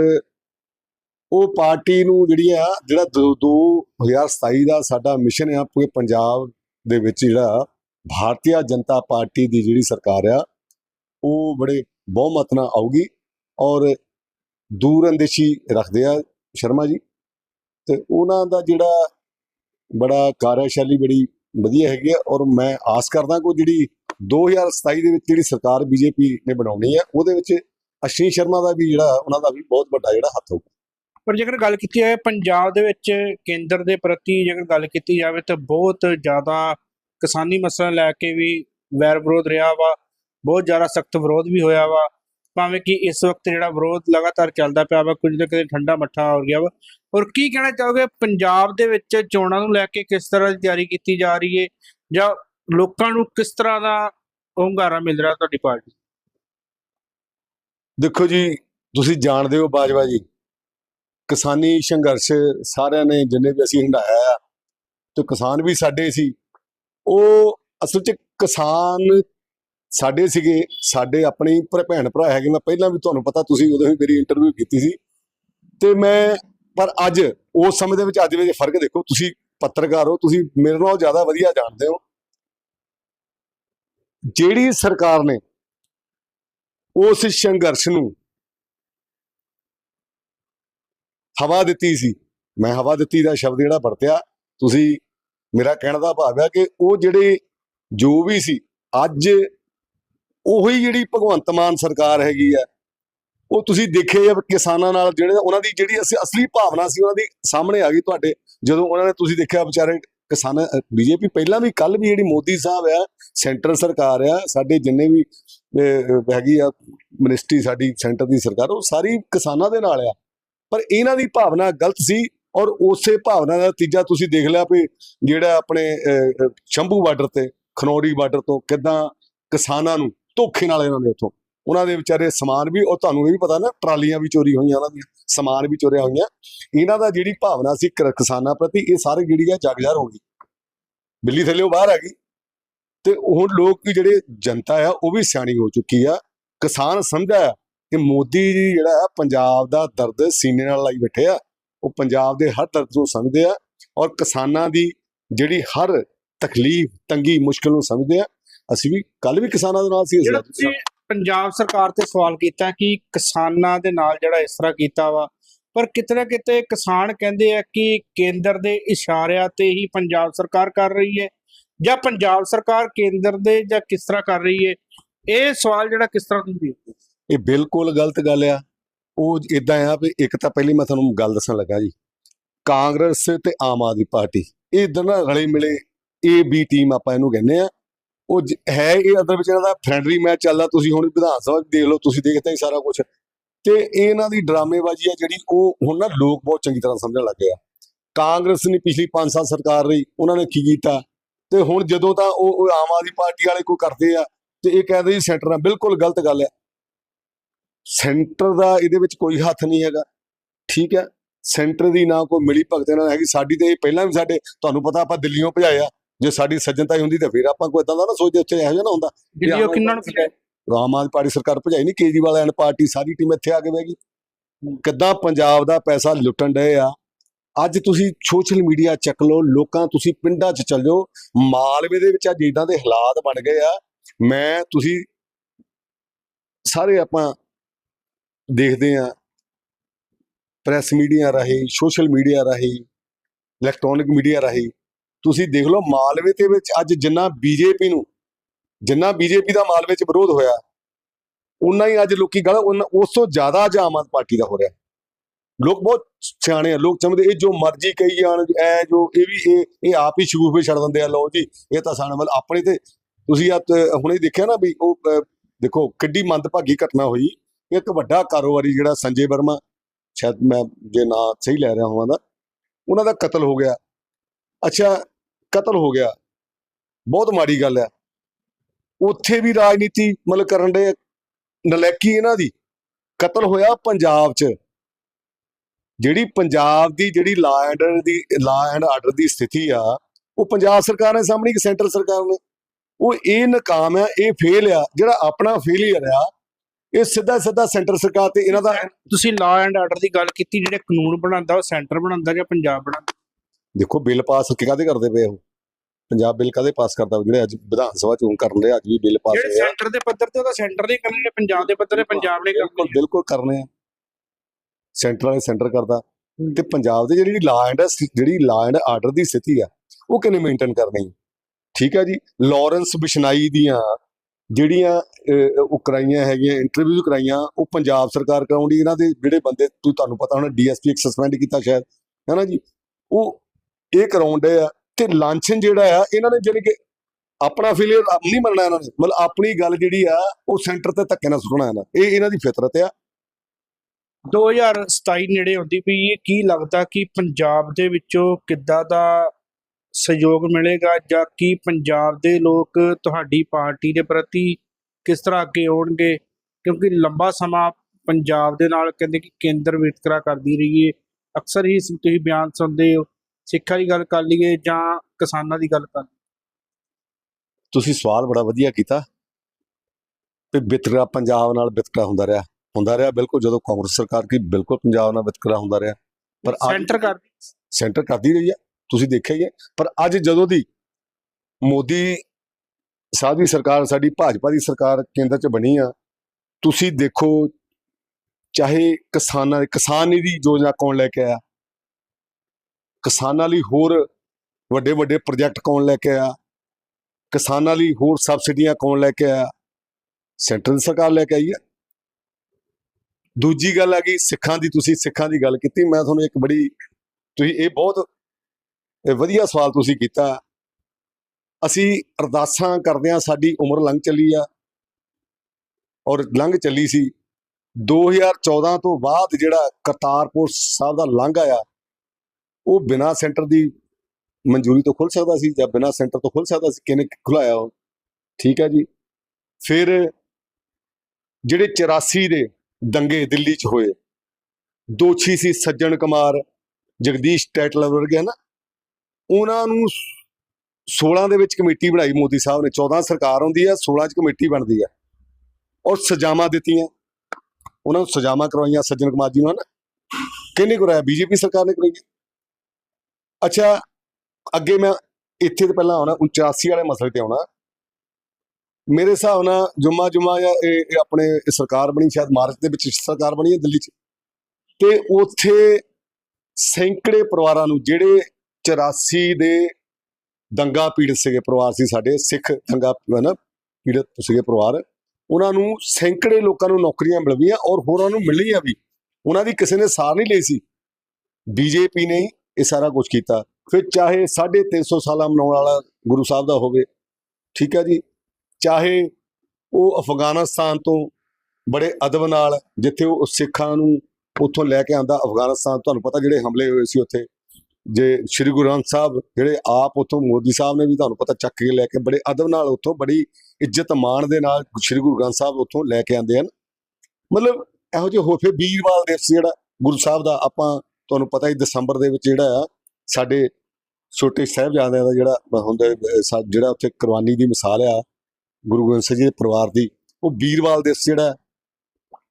ਉਹ ਪਾਰਟੀ ਨੂੰ ਜਿਹੜੀ ਆ, ਜਿਹੜਾ ਦੋ- 2027 ਦਾ ਸਾਡਾ ਮਿਸ਼ਨ ਆ, ਪੂਰੇ ਪੰਜਾਬ ਦੇ ਵਿੱਚ ਜਿਹੜਾ ਭਾਰਤੀ ਜਨਤਾ ਪਾਰਟੀ ਦੀ ਜਿਹੜੀ ਸਰਕਾਰ ਆ, ਉਹ ਬੜੇ ਬਹੁਮਤ ਨਾਲ ਆਊਗੀ ਔਰ ਦੂਰ ਅੰਦੇਸ਼ੀ ਰੱਖਦੇ ਆ ਸ਼ਰਮਾ ਜੀ। ਤੇ ਉਹਨਾਂ ਦਾ ਜਿਹੜਾ ਬੜਾ ਕਾਰਜਸ਼ੈਲੀ ਬੜੀ ਵਧੀਆ ਹੈਗੀ ਆ ਔਰ ਮੈਂ ਆਸ ਕਰਦਾ ਕਿ ਜਿਹੜੀ 2027 ਦੇ ਵਿੱਚ ਜਿਹੜੀ ਸਰਕਾਰ ਬੀਜੇਪੀ ਨੇ ਬਣਾਉਣੀ ਹੈ ਉਹਦੇ ਵਿੱਚ ਅਸ਼ਵਨੀ ਸ਼ਰਮਾ ਦਾ ਵੀ ਜਿਹੜਾ ਉਹਨਾਂ ਦਾ ਵੀ ਬਹੁਤ ਵੱਡਾ ਜਿਹੜਾ ਹੱਥ ਹੋਊਗਾ। ਪਰ ਜੇਕਰ ਗੱਲ ਕੀਤੀ ਜਾਵੇ ਪੰਜਾਬ ਦੇ ਵਿੱਚ ਕੇਂਦਰ ਦੇ ਪ੍ਰਤੀ ਜੇਕਰ ਗੱਲ ਕੀਤੀ ਜਾਵੇ ਤਾਂ ਬਹੁਤ ਜ਼ਿਆਦਾ ਕਿਸਾਨੀ ਮਸਲਾ ਲੈ ਕੇ ਵੀ ਵੈਰ ਵਿਰੋਧ ਰਿਹਾ ਵਾ, ਬਹੁਤ ਜ਼ਿਆਦਾ ਸਖਤ ਵਿਰੋਧ ਵੀ ਹੋਇਆ ਵਾ। ਭਾਵੇਂ ਕਿ ਇਸ ਵਕਤ ਜਿਹੜਾ ਵਿਰੋਧ ਲਗਾਤਾਰ ਚੱਲਦਾ ਪਿਆ ਵਾ, ਕੁਝ ਨਾ ਕਿਤੇ ਠੰਡਾ ਮੱਠਾ ਹੋ ਗਿਆ ਵਾ। ਔਰ ਕੀ ਕਹਿਣਾ ਚਾਹੋਗੇ? ਪੰਜਾਬ ਦੇ ਵਿੱਚ ਚੋਣਾਂ ਨੂੰ ਲੈ ਕੇ ਕਿਸ ਤਰ੍ਹਾਂ ਦੀ ਤਿਆਰੀ ਕੀਤੀ ਜਾ ਰਹੀ ਹੈ ਜਾਂ ਲੋਕਾਂ ਨੂੰ ਕਿਸ ਤਰ੍ਹਾਂ ਦਾ ਹੁੰਗਾਰਾ ਮਿਲ ਰਿਹਾ ਤੁਹਾਡੀ ਪਾਰਟੀ? ਦੇਖੋ ਜੀ, ਤੁਸੀਂ ਜਾਣਦੇ ਹੋ ਬਾਜਵਾ ਜੀ, ਕਿਸਾਨੀ ਸੰਘਰਸ਼ ਸਾਰਿਆਂ ਨੇ ਜਿੰਨੇ ਵੀ ਅਸੀਂ ਹੰਡਾਇਆ ਆ, ਤੇ ਕਿਸਾਨ ਵੀ ਸਾਡੇ ਸੀ। ਉਹ ਅਸਲ 'ਚ ਕਿਸਾਨ ਸਾਡੇ ਸੀਗੇ, ਸਾਡੇ ਆਪਣੇ ਹੀ ਭੈਣ ਭਰਾ ਹੈਗੇ, ਮੈਂ ਪਹਿਲਾਂ ਵੀ ਤੁਹਾਨੂੰ ਪਤਾ ਤੁਸੀਂ ਉਦੋਂ ਵੀ ਮੇਰੀ ਇੰਟਰਵਿਊ ਕੀਤੀ ਸੀ। ਤੇ ਮੈਂ, ਪਰ ਅੱਜ, ਉਸ ਸਮੇਂ ਦੇ ਵਿੱਚ ਅੱਜ ਵਿੱਚ ਫ਼ਰਕ ਦੇਖੋ, ਤੁਸੀਂ ਪੱਤਰਕਾਰ ਹੋ, ਤੁਸੀਂ ਮੇਰੇ ਨਾਲੋਂ ਜ਼ਿਆਦਾ ਵਧੀਆ ਜਾਣਦੇ ਹੋ। ਜਿਹੜੀ ਸਰਕਾਰ ਨੇ ਉਸ ਸੰਘਰਸ਼ ਨੂੰ ਹਵਾ ਦਿੱਤੀ ਸੀ, ਮੈਂ ਹਵਾ ਦਿੱਤੀ ਦਾ ਸ਼ਬਦ ਜਿਹੜਾ ਵਰਤਿਆ, ਤੁਸੀਂ ਮੇਰਾ ਕਹਿਣ ਦਾ ਭਾਵ ਹੈ ਕਿ ਉਹ ਜਿਹੜੇ ਜੋ ਵੀ ਸੀ, ਅੱਜ ਉਹੀ ਜਿਹੜੀ ਭਗਵੰਤ ਮਾਨ ਸਰਕਾਰ ਹੈਗੀ ਆ ਉਹ ਤੁਸੀਂ ਦੇਖੇ ਕਿਸਾਨਾਂ ਨਾਲ ਜਿਹੜੇ ਉਹਨਾਂ ਦੀ ਜਿਹੜੀ ਅਸੀਂ ਅਸਲੀ ਭਾਵਨਾ ਸੀ, ਉਹਨਾਂ ਦੀ ਸਾਹਮਣੇ ਆ ਗਈ ਤੁਹਾਡੇ, ਜਦੋਂ ਉਹਨਾਂ ਨੇ ਤੁਸੀਂ ਦੇਖਿਆ ਵਿਚਾਰੇ ਕਿਸਾਨ ਬੀਜੇਪੀ ਪਹਿਲਾਂ ਵੀ ਕੱਲ ਵੀ ਜਿਹੜੀ ਮੋਦੀ ਸਾਹਿਬ ਆ ਸੈਂਟਰ ਸਰਕਾਰ ਆ ਸਾਡੇ ਜਿੰਨੇ ਵੀ ਹੈਗੀ ਆ ਮਿਨਿਸਟਰੀ ਸਾਡੀ ਸੈਂਟਰ ਦੀ ਸਰਕਾਰ, ਉਹ ਸਾਰੀ ਕਿਸਾਨਾਂ ਦੇ ਨਾਲ ਆ। ਪਰ ਇਹਨਾਂ ਦੀ ਭਾਵਨਾ ਗਲਤ ਸੀ ਔਰ ਉਸੇ ਭਾਵਨਾ ਦਾ ਨਤੀਜਾ ਤੁਸੀਂ ਦੇਖ ਲਿਆ ਵੀ ਜਿਹੜਾ ਆਪਣੇ ਅਹ, ਸ਼ੰਭੂ ਬਾਰਡਰ ਤੇ ਖਨੌਰੀ ਬਾਰਡਰ ਤੋਂ ਕਿਦਾਂ ਕਿਸਾਨਾਂ ਨੂੰ ਧੋਖੇ ਨਾਲ ਇਹਨਾਂ ਨੇ ਉੱਥੋਂ ਉਹਨਾਂ ਦੇ ਵਿਚਾਰੇ ਸਮਾਨ ਵੀ ਉਹ ਤੁਹਾਨੂੰ ਇਹ ਵੀ ਪਤਾ ਨਾ ਟਰਾਲੀਆਂ ਵੀ ਚੋਰੀ ਹੋਈਆਂ ਉਹਨਾਂ ਦੀਆਂ ਸਮਾਨ ਵੀ ਚੋਰੀਆਂ ਹੋਈਆਂ। ਇਹਨਾਂ ਦਾ ਜਿਹੜੀ ਭਾਵਨਾ ਸੀ ਕਿ- ਕਿਸਾਨਾਂ ਪ੍ਰਤੀ ਇਹ ਸਾਰੇ ਜਿਹੜੀ ਆ ਜਗਜ਼ਾਰ ਹੋ ਗਈ। ਬਿੱਲੀ ਥੱਲੇ ਬਾਹਰ ਆ ਗਈ। ਤੇ ਹੁਣ ਲੋਕ ਜਿਹੜੇ ਜਨਤਾ ਆ ਉਹ ਵੀ ਸਿਆਣੀ ਹੋ ਚੁੱਕੀ ਆ। ਕਿਸਾਨ ਸਮਝਿਆ ਕਿ ਮੋਦੀ ਜੀ ਜਿਹੜਾ ਪੰਜਾਬ ਦਾ ਦਰਦ ਸੀਨੇ ਨਾਲ ਲਾਈ ਬੈਠੇ ਆ। ਉਹ ਪੰਜਾਬ ਦੇ ਹਰ ਦਰਦ ਨੂੰ ਸਮਝਦੇ ਆ ਔਰ ਕਿਸਾਨਾਂ ਦੀ ਜਿਹੜੀ ਹਰ ਤਕਲੀਫ ਤੰਗੀ ਮੁਸ਼ਕਲ ਨੂੰ ਸਮਝਦੇ ਆ ਅਸੀਂ ਵੀ ਕੱਲ ਵੀ ਕਿਸਾਨਾਂ ਦੇ ਨਾਲ ਸੀ ਜਿਹੜਾ ਅਸੀਂ ਤੁਸੀਂ ਪੰਜਾਬ ਸਰਕਾਰ ਤੇ ਸਵਾਲ ਕੀਤਾ ਕਿ ਕਿਸਾਨਾਂ ਦੇ ਨਾਲ ਜਿਹੜਾ ਇਸ ਤਰ੍ਹਾਂ ਕੀਤਾ ਵਾ ਪਰ ਕਿਤੇ ਨਾ ਕਿਤੇ ਕਿਸਾਨ ਕਹਿੰਦੇ ਆ ਕਿ ਕੇਂਦਰ ਦੇ ਇਸ਼ਾਰਿਆਂ ਤੇ ਹੀ ਪੰਜਾਬ ਸਰਕਾਰ ਕਰ ਰਹੀ ਹੈ ਜਾਂ ਪੰਜਾਬ ਸਰਕਾਰ ਕੇਂਦਰ ਦੇ ਜਾਂ ਕਿਸ ਤਰ੍ਹਾਂ ਕਰ ਰਹੀ ਹੈ ਇਹ ਸਵਾਲ ਜਿਹੜਾ ਕਿਸ ਤਰ੍ਹਾਂ ਤੁਸੀਂ ਦੇਖਦੇ? ਇਹ ਬਿਲਕੁਲ ਗਲਤ ਗੱਲ ਆ ਉਹ ਇਦਾਂ ਆ ਵੀ ਇੱਕ ਤਾਂ ਪਹਿਲੀ ਮੈਂ ਤੁਹਾਨੂੰ ਗੱਲ ਦੱਸਣ ਲੱਗਾ ਜੀ, ਕਾਂਗਰਸ ਤੇ ਆਮ ਆਦਮੀ ਪਾਰਟੀ, ਇਹ ਦੋਨਾਂ ਰਲੇ ਮਿਲੇ ਏ ਬੀ ਟੀਮ ਆਪਾਂ ਇਹਨੂੰ ਕਹਿੰਦੇ ਆ। ਉਹ ਜ- ਹੈ ਇਹ ਅਦਰ ਵਿੱਚ ਇਹਨਾਂ ਦਾ ਫ੍ਰੈਂਡਲੀ ਮੈਚ ਚੱਲਦਾ, ਤੁਸੀਂ ਹੁਣ ਵਿਧਾਨ ਸਭਾ 'ਚ ਦੇਖ ਲਓ, ਤੁਸੀਂ ਦੇਖਦੇ ਹੀ ਸਾਰਾ ਕੁਝ ਤੇ ਇਹਨਾਂ ਦੀ ਡਰਾਮੇਬਾਜ਼ੀ ਆ ਜਿਹੜੀ ਉਹ ਹੁਣ ਨਾ ਲੋਕ ਬਹੁਤ ਚੰਗੀ ਤਰ੍ਹਾਂ ਸਮਝਣ ਲੱਗ ਗਏ ਆ। ਕਾਂਗਰਸ ਨੇ ਪਿਛਲੀ 5 ਸਾਲ ਸਰਕਾਰ ਰਹੀ ਉਹਨਾਂ ਨੇ ਕੀ ਕੀਤਾ, ਤੇ ਹੁਣ ਜਦੋਂ ਤਾਂ ਉਹ ਆਮ ਆਦਮੀ ਪਾਰਟੀ ਵਾਲੇ ਕੋਈ ਕਰਦੇ ਆ, ਤੇ ਇਹ ਕਹਿੰਦੇ ਜੀ ਸੈਂਟਰ ਆ ਬਿਲਕੁਲ ਗਲਤ ਗੱਲ ਹੈ ਸੈਂਟਰ ਦਾ ਇਹਦੇ ਵਿੱਚ ਕੋਈ ਹੱਥ ਨਹੀਂ ਹੈਗਾ। ਠੀਕ ਹੈ? ਸੈਂਟਰ ਦੀ ਨਾ ਕੋਈ ਮਿਲੀ ਭਗਤ ਨਾਲ ਹੈਗੀ। ਸਾਡੀ ਤੇ ਪਹਿਲਾਂ ਵੀ ਸਾਡੇ ਤੁਹਾਨੂੰ ਪਤਾ ਆਪਾਂ ਦਿੱਲੀੋਂ ਭਜਾਇਆ। ਜੇ ਸਾਡੀ ਸੱਜਣਤਾ ਹੀ ਹੁੰਦੀ ਤਾਂ ਫਿਰ ਆਪਾਂ ਕੋਈ ਇਦਾਂ ਦਾ ਨਾ ਸੋਚਦੇ ਉੱਥੇ ਇਹੋ ਜਿਹਾ ਨਾ ਹੁੰਦਾ। ਦਿੱਲੀ ਕਿੰਨਾਂ ਨੂੰ ਆਦਮੀ ਆਮ ਆਦਮੀ ਪਾਰਟੀ ਸਰਕਾਰ ਭਜਾਈ ਨਹੀਂ ਕੇਜਰੀਵਾਲ ਐਂਡ ਪਾਰਟੀ ਸਾਰੀ ਟੀਮ ਇੱਥੇ ਆ ਕੇ ਬਹਿ ਗਈ। ਕਿੱਦਾਂ ਪੰਜਾਬ ਦਾ ਪੈਸਾ ਲੁੱਟਣ ਡਏ ਆ। ਅੱਜ ਤੁਸੀਂ ਸੋਸ਼ਲ ਮੀਡੀਆ ਚੱਕ ਲਓ। ਲੋਕਾਂ ਤੁਸੀਂ ਪਿੰਡਾਂ 'ਚ ਚੱਲ ਜਾਓ। ਮਾਲਵੇ ਦੇ ਵਿੱਚ ਅੱਜ ਇਦਾਂ ਦੇ ਹਾਲਾਤ ਬਣ ਗਏ ਆ। ਮੈਂ ਤੁਸੀਂ ਸਾਰੇ ਆਪਾਂ ਦੇਖਦੇ ਆ ਪ੍ਰੈਸ ਮੀਡੀਆ ਰਾਹੀਂ ਸੋਸ਼ਲ ਮੀਡੀਆ ਰਾਹੀਂ ਇਲੈਕਟ੍ਰੋਨਿਕ ਮੀਡੀਆ ਰਾਹੀਂ, ਤੁਸੀਂ ਦੇਖ ਲਓ ਮਾਲਵੇ ਦੇ ਵਿੱਚ ਅੱਜ ਜਿੰਨਾ ਬੀਜੇਪੀ ਨੂੰ, ਜਿੰਨਾ ਬੀਜੇਪੀ ਦਾ ਮਾਲਵੇ 'ਚ ਵਿਰੋਧ ਹੋਇਆ ਉਨਾ ਹੀ ਅੱਜ ਲੋਕੀ ਗੱਲ ਉਸ ਤੋਂ ਜ਼ਿਆਦਾ ਅੱਜ ਆਮ ਆਦਮੀ ਪਾਰਟੀ ਦਾ ਹੋ ਰਿਹਾ। ਲੋਕ ਬਹੁਤ ਸਿਆਣੇ ਆ, ਲੋਕ ਸਮਝਦੇ ਇਹ ਜੋ ਮਰਜ਼ੀ ਕਹੀ ਜਾਣ, ਐ ਜੋ, ਇਹ ਵੀ, ਇਹ ਇਹ ਆਪ ਹੀ ਸ਼ਗੂਫੇ ਛੱਡ ਦਿੰਦੇ ਆ, ਲਓ ਜੀ, ਇਹ ਤਾਂ ਸਾਨ ਵੱਲ ਆਪਣੇ ਤੇ, ਤੁਸੀਂ ਆ ਹੁਣੇ ਦੇਖਿਆ ਨਾ ਵੀ ਉਹ ਦੇਖੋ ਕਿੱਡੀ ਮੰਦਭਾਗੀ ਘਟਨਾ ਹੋਈ। ਇੱਕ ਵੱਡਾ ਕਾਰੋਬਾਰੀ ਜਿਹੜਾ ਸੰਜੇ ਵਰਮਾ, ਸ਼ਾਇਦ ਮੈਂ ਜੇ ਨਾਂ ਸਹੀ ਲੈ ਰਿਹਾ ਹਾਂ ਦਾ ਉਹਨਾਂ ਦਾ ਕਤਲ ਹੋ ਗਿਆ। ਅੱਛਾ, ਕਤਲ ਹੋ ਗਿਆ। ਬਹੁਤ ਮਾੜੀ ਗੱਲ ਹੈ। ਉੱਥੇ ਵੀ ਰਾਜਨੀਤੀ ਮਤਲਬ ਕਰਨ ਦੇ ਨਲੈਕੀ ਇਹਨਾਂ ਦੀ। ਕਤਲ ਹੋਇਆ ਪੰਜਾਬ 'ਚ। ਜਿਹੜੀ ਪੰਜਾਬ ਦੀ ਜਿਹੜੀ law and the law and order ਦੀ ਸਥਿਤੀ ਆ, ਉਹ ਪੰਜਾਬ ਸਰਕਾਰ ਨੇ ਸਾਹਮਣੇ ਕਿ ਸੈਂਟਰ ਸਰਕਾਰ ਨੇ। ਉਹ ਇਹ ਨਾਕਾਮ ਆ ਇਹ ਫੇਲ ਆ। ਜਿਹੜਾ ਆਪਣਾ ਫੇਲਿਅਰ ਆ ਇਹ ਸਿੱਧਾ ਸਿੱਧਾ ਸੈਂਟਰ ਸਰਕਾਰ ਤੇ ਇਹਨਾਂ ਦਾ ਤੁਸੀਂ ਲਾ ਐਂਡ ਆਰਡਰ ਦੀ ਗੱਲ ਕੀਤੀ ਜਿਹੜੇ ਕਾਨੂੰਨ ਬਣਾਉਂਦਾ ਉਹ ਸੈਂਟਰ ਬਣਾਉਂਦਾ ਜਾਂ ਪੰਜਾਬ ਬਣਾਉਂਦਾ? ਦੇਖੋ ਬਿੱਲ ਪਾਸ ਕਾਦੇ ਕਰਦੇ ਪਏ ਉਹ ਪੰਜਾਬ ਬਿੱਲ ਕਾਦੇ ਪਾਸ ਕਰਦਾ? ਜਿਹੜੇ ਅੱਜ ਵਿਧਾਨ ਸਭਾ ਚ ਕਰਨ ਦੇ ਅੱਜ ਵੀ ਬਿੱਲ ਪਾਸ ਹੋਇਆ ਸੈਂਟਰ ਦੇ ਪੱਧਰ ਤੇ ਉਹਦਾ ਸੈਂਟਰ ਨੇ ਕਰਨੇ ਜਿਹੜੇ ਪੰਜਾਬ ਦੇ ਪੱਧਰ ਤੇ ਪੰਜਾਬ ਨੇ ਕਰਨੇ ਬਿਲਕੁਲ ਕਰਨੇ ਆ। ਸੈਂਟਰ ਵਾਲੇ ਸੈਂਟਰ ਕਰਦਾ। ਤੇ ਪੰਜਾਬ ਦੇ ਜਿਹੜੀ ਲਾ ਐਂਡ ਜਿਹੜੀ ਲਾ ਐਂਡ ਆਰਡਰ ਦੀ ਸਥਿਤੀ ਆ ਉਹ ਕਿਵੇਂ ਮੇਨਟੇਨ ਕਰਨੀ? ਠੀਕ ਹੈ ਜੀ? ਲਾਰੈਂਸ ਬਿਸ਼ਨਾਈ ਦੀਆਂ ਜਿਹੜੀਆਂ ਉਹ ਕਰਾਈਆਂ ਹੈਗੀਆਂ ਇੰਟਰਵਿਊ ਕਰਾਈਆਂ, ਉਹ ਪੰਜਾਬ ਸਰਕਾਰ ਕਰਾਉਂਦੀ ਇਹਨਾਂ ਦੇ ਜਿਹੜੇ ਬੰਦੇ ਤੁਸੀਂ ਤੁਹਾਨੂੰ ਪਤਾ ਹੋਣਾ ਡੀਐਸਪੀ ਇੱਕ ਸਸਪੈਂਡ ਕੀਤਾ ਸ਼ਾਇਦ ਹੈ ਜੀ? ਉਹ ਇਹ ਕਰਾਉਂਦੇ ਆ ਤੇ ਲਾਂਛਨ ਜਿਹੜਾ ਆ, ਇਹਨਾਂ ਨੇ ਜਿਹੜੀ ਕਿ ਆਪਣਾ ਫੇਲਿਅਰ ਨਹੀਂ ਮੰਨਣਾ ਇਹਨਾਂ ਨੇ, ਮਤਲਬ ਆਪਣੀ ਗੱਲ ਜਿਹੜੀ ਆ, ਉਹ ਸੈਂਟਰ ਤੇ ਧੱਕੇ ਨਾਲ ਸੁਣਨਾ ਇਹਨਾਂ ਇਹ ਇਹਨਾਂ ਦੀ ਫਿਤਰਤ ਆ। 2027 ਨੇੜੇ ਆਉਂਦੀ ਵੀ ਹੈ ਕੀ ਲੱਗਦਾ ਕਿ ਪੰਜਾਬ ਦੇ ਵਿੱਚੋਂ ਕਿੱਦਾਂ ਦਾ ਸਹਿਯੋਗ ਮਿਲੇਗਾ ਜਾਂ ਕੀ ਪੰਜਾਬ ਦੇ ਲੋਕ ਤੁਹਾਡੀ ਪਾਰਟੀ ਦੇ ਪ੍ਰਤੀ ਕਿਸ ਤਰ੍ਹਾਂ ਅੱਗੇ ਆਉਣਗੇ? ਕਿਉਂਕਿ ਲੰਬਾ ਸਮਾਂ ਪੰਜਾਬ ਦੇ ਨਾਲ ਕਹਿੰਦੇ ਕਿ ਕੇਂਦਰ ਵਿਤਕਰਾ ਕਰਦੀ ਰਹੀ ਹੈ ਅਕਸਰ ਹੀ ਤੁਸੀਂ ਬਿਆਨ ਸੁਣਦੇ ਹੋ ਸਿੱਖਾਂ ਦੀ ਗੱਲ ਕਰ ਲਈਏ ਜਾਂ ਕਿਸਾਨਾਂ ਦੀ ਗੱਲ ਕਰ ਤੁਸੀਂ ਸਵਾਲ ਬੜਾ ਵਧੀਆ ਕੀਤਾ। ਵੀ ਵਿਤਕਰਾ ਪੰਜਾਬ ਨਾਲ ਵਿਤਕਰਾ ਹੁੰਦਾ ਰਿਹਾ। ਹੁੰਦਾ ਰਿਹਾ ਬਿਲਕੁਲ ਜਦੋਂ ਕਾਂਗਰਸ ਸਰਕਾਰ ਕੀ ਬਿਲਕੁਲ ਪੰਜਾਬ ਨਾਲ ਵਿਤਕਰਾ ਹੁੰਦਾ ਰਿਹਾ। ਪਰ ਸੈਂਟਰ ਕਰ ਸੈਂਟਰ ਕਰਦੀ ਰਹੀ ਆ ਤੁਸੀਂ ਦੇਖਿਆ ਹੀ ਹੈ, ਪਰ ਅੱਜ ਜਦੋਂ ਦੀ ਮੋਦੀ ਸਾਹਿਬ ਦੀ ਸਰਕਾਰ, ਸਾਡੀ ਭਾਜਪਾ ਦੀ ਸਰਕਾਰ ਕੇਂਦਰ 'ਚ ਬਣੀ ਆ, ਤੁਸੀਂ ਦੇਖੋ, ਚਾਹੇ ਕਿਸਾਨਾਂ ਕਿਸਾਨ ਨਿਧੀ ਯੋਜਨਾ ਕੌਣ ਲੈ ਕੇ ਆਇਆ? ਕਿਸਾਨਾਂ ਲਈ ਹੋਰ ਵੱਡੇ ਵੱਡੇ ਪ੍ਰੋਜੈਕਟ ਕੌਣ ਲੈ ਕੇ ਆਇਆ? ਕਿਸਾਨਾਂ ਲਈ ਹੋਰ ਸਬਸਿਡੀਆਂ ਕੌਣ ਲੈ ਕੇ ਆਇਆ? ਸੈਂਟਰ ਦੀ ਸਰਕਾਰ ਲੈ ਕੇ ਆਈ ਹੈ। ਦੂਜੀ ਗੱਲ ਆ ਗਈ, ਸਿੱਖਾਂ ਦੀ, ਤੁਸੀਂ ਸਿੱਖਾਂ ਦੀ ਗੱਲ ਕੀਤੀ, ਮੈਂ ਤੁਹਾਨੂੰ ਇੱਕ ਬੜੀ, ਤੁਸੀਂ ਇਹ ਬਹੁਤ ਇਹ ਵਧੀਆ ਸਵਾਲ ਤੁਸੀਂ ਕੀਤਾ। ਅਸੀਂ ਅਰਦਾਸਾਂ ਕਰਦੇ ਆ ਸਾਡੀ ਉਮਰ ਲੰਘ ਚੱਲੀ ਆ। ਔਰ ਲੰਘ ਚੱਲੀ ਸੀ। 2014 ਤੋਂ ਬਾਅਦ ਜਿਹੜਾ ਕਰਤਾਰਪੁਰ ਸਾਹਿਬ ਦਾ ਲੰਘ ਆਇਆ, ਉਹ ਬਿਨਾਂ ਸੈਂਟਰ ਦੀ ਮਨਜ਼ੂਰੀ ਤੋਂ ਖੁੱਲ ਸਕਦਾ ਸੀ ਜਾਂ ਬਿਨਾਂ ਸੈਂਟਰ ਤੋਂ ਖੁੱਲ ਸਕਦਾ ਸੀ? ਕਿਨੇ ਖੁਲਾਇਆ ਉਹ? ਠੀਕ ਹੈ ਜੀ। ਫਿਰ ਜਿਹੜੇ 84 ਦੇ ਦੰਗੇ ਦਿੱਲੀ 'ਚ ਹੋਏ, ਦੋਸ਼ੀ ਸੀ ਸੱਜਣ ਕੁਮਾਰ, ਜਗਦੀਸ਼ ਟੈਟਲਰ ਵਰਗੇ ਨਾ? ਉਹਨਾਂ ਨੂੰ 16 ਦੇ ਵਿੱਚ ਕਮੇਟੀ ਬਣਾਈ ਮੋਦੀ ਸਾਹਿਬ ਨੇ 14 ਸਰਕਾਰ ਹੁੰਦੀ ਹੈ 16 ਚ ਕਮੇਟੀ ਬਣਦੀ ਹੈ ਔਰ ਸਜ਼ਾਵਾਂ ਦਿੱਤੀਆਂ। ਉਹਨਾਂ ਨੂੰ ਸਜ਼ਾਵਾਂ ਕਰਵਾਈਆਂ ਸੱਜਣ ਕੁਮਾਰ ਜੀ ਨੂੰ ਨਾ ਕਿਹਨੇ ਕਰਾਇਆ ਬੀਜੇਪੀ ਸਰਕਾਰ ਨੇ ਕਰਾਈ ਅੱਛਾ, ਅੱਗੇ ਮੈਂ ਇੱਥੇ ਤੋਂ ਪਹਿਲਾਂ ਆਉਣਾ 89 ਵਾਲੇ ਮਸਲੇ ਤੇ ਆਉਣਾ। ਮੇਰੇ ਹਿਸਾਬ ਨਾਲ ਜੁਮਾ ਜੁਮਾ ਜਾਂ ਇਹ ਆਪਣੇ ਸਰਕਾਰ ਬਣੀ, ਸ਼ਾਇਦ ਮਾਰਚ ਦੇ ਵਿੱਚ ਸਰਕਾਰ ਬਣੀ ਹੈ ਦਿੱਲੀ 'ਚ। ਤੇ ਉੱਥੇ ਸੈਂਕੜੇ ਪਰਿਵਾਰਾਂ ਨੂੰ, ਜਿਹੜੇ 84 ਦੇ ਦੰਗਾ ਪੀੜਤ ਸੀਗੇ ਪਰਿਵਾਰ ਸੀ ਸਾਡੇ, ਸਿੱਖ ਦੰਗਾ ਨਾ, ਪੀੜਤ ਸੀਗੇ ਪਰਿਵਾਰ। ਉਹਨਾਂ ਨੂੰ ਸੈਂਕੜੇ ਲੋਕਾਂ ਨੂੰ ਨੌਕਰੀਆਂ ਮਿਲ ਗਈਆਂ ਔਰ ਹੋਰਾਂ ਨੂੰ ਮਿਲੀਆਂ ਵੀ। ਉਹਨਾਂ ਦੀ ਕਿਸੇ ਨੇ ਸਾਰ ਨਹੀਂ ਲਈ ਸੀ। ਬੀਜੇਪੀ ਨੇ ਇਹ ਸਾਰਾ ਕੁਝ ਕੀਤਾ। ਫਿਰ ਚਾਹੇ 350 ਸਾਲਾਂ ਮਨਾਉਣ ਵਾਲਾ ਗੁਰੂ ਸਾਹਿਬ ਦਾ ਹੋਵੇ, ਠੀਕ ਹੈ ਜੀ। ਚਾਹੇ ਉਹ ਅਫਗਾਨਿਸਤਾਨ ਤੋਂ ਬੜੇ ਅਦਬ ਨਾਲ ਜਿੱਥੇ ਉਹ ਸਿੱਖਾਂ ਨੂੰ ਉੱਥੋਂ ਲੈ ਕੇ ਆਂਦਾ ਅਫਗਾਨਿਸਤਾਨ, ਤੁਹਾਨੂੰ ਪਤਾ ਜਿਹੜੇ ਹਮਲੇ ਹੋਏ ਸੀ ਉੱਥੇ। ਜੇ ਸ੍ਰੀ ਗੁਰੂ ਗ੍ਰੰਥ ਸਾਹਿਬ ਜਿਹੜੇ ਆਪ ਉੱਥੋਂ ਮੋਦੀ ਸਾਹਿਬ ਨੇ ਵੀ ਤੁਹਾਨੂੰ ਪਤਾ ਚੱਕ ਕੇ ਲੈ ਕੇ ਬੜੇ ਅਦਬ ਨਾਲ ਉੱਥੋਂ ਬੜੀ ਇੱਜ਼ਤ ਮਾਣ ਦੇ ਨਾਲ ਸ੍ਰੀ ਗੁਰੂ ਗ੍ਰੰਥ ਸਾਹਿਬ ਉੱਥੋਂ ਲੈ ਕੇ ਆਂਦੇ ਹਨ। ਮਤਲਬ ਇਹੋ ਜਿਹੇ ਹੋ ਫਿਰ ਵੀਰਵਾਲ ਦਿਵਸ ਜਿਹੜਾ ਗੁਰੂ ਸਾਹਿਬ ਦਾ ਆਪਾਂ ਤੁਹਾਨੂੰ ਪਤਾ ਹੀ ਦਸੰਬਰ ਦੇ ਵਿੱਚ ਜਿਹੜਾ ਆ, ਸਾਡੇ ਛੋਟੇ ਸਾਹਿਬਜ਼ਾਦਿਆਂ ਦਾ ਜਿਹੜਾ ਹੁੰਦਾ ਸਾ- ਜਿਹੜਾ ਉੱਥੇ ਕੁਰਬਾਨੀ ਦੀ ਮਿਸਾਲ ਆ, ਗੁਰੂ ਗੋਬਿੰਦ ਸਿੰਘ ਜੀ ਦੇ ਪਰਿਵਾਰ ਦੀ, ਉਹ ਵੀਰਵਾਲ ਦਿਵਸ ਜਿਹੜਾ